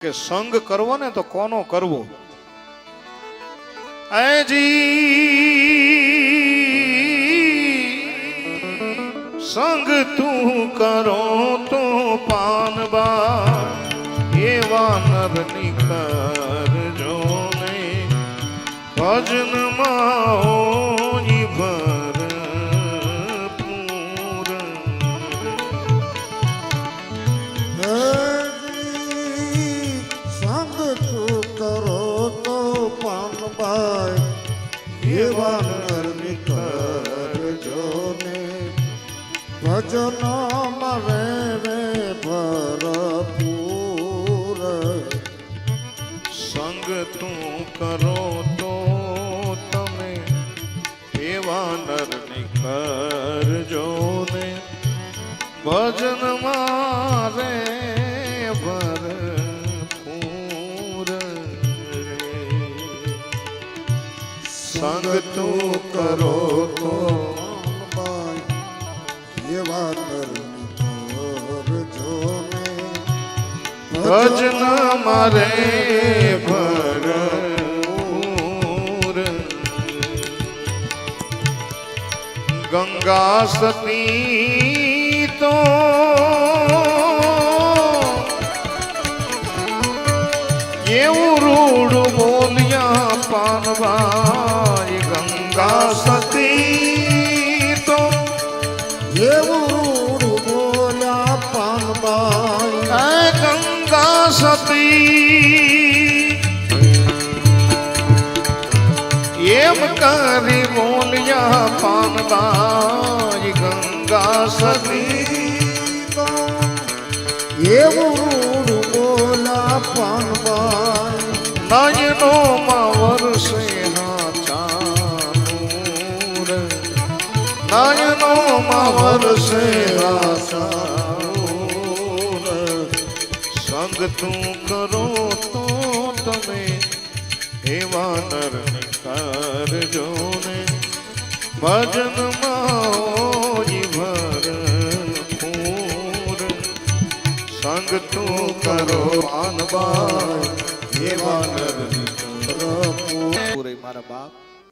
કે સંગ કરવો ને તો કોનો કરવો? એજી સંગ તું કરો તો પાનબા એવા નર નિકરજો ને ભજન પાનભાઈ એવા નર નિકરજો ને. ભજન મરે રે ભરપૂર. સંગ તું કરો તો તમે એવા નર કરજો ને. ભજન સંગ તું કરો તો એવા ને ભજન મારે ભર ગંગા સતી તો એવું બોલ્યા પાનભાઈ હે ગંગા સતી. એમ કરી બોલ્યા પાનબાઈ ગંગા સતી. એવું બોલા પાનભાઈ નયનો માં વરસે ચાનુર નયનો માં વરસે ચાનુર સંગ તું કરો તો તમે એવા નર કરજો ને. ભજનમાં ભર સંગ તું કરો આનબાઈ એવા નર પૂરે મારા બાપ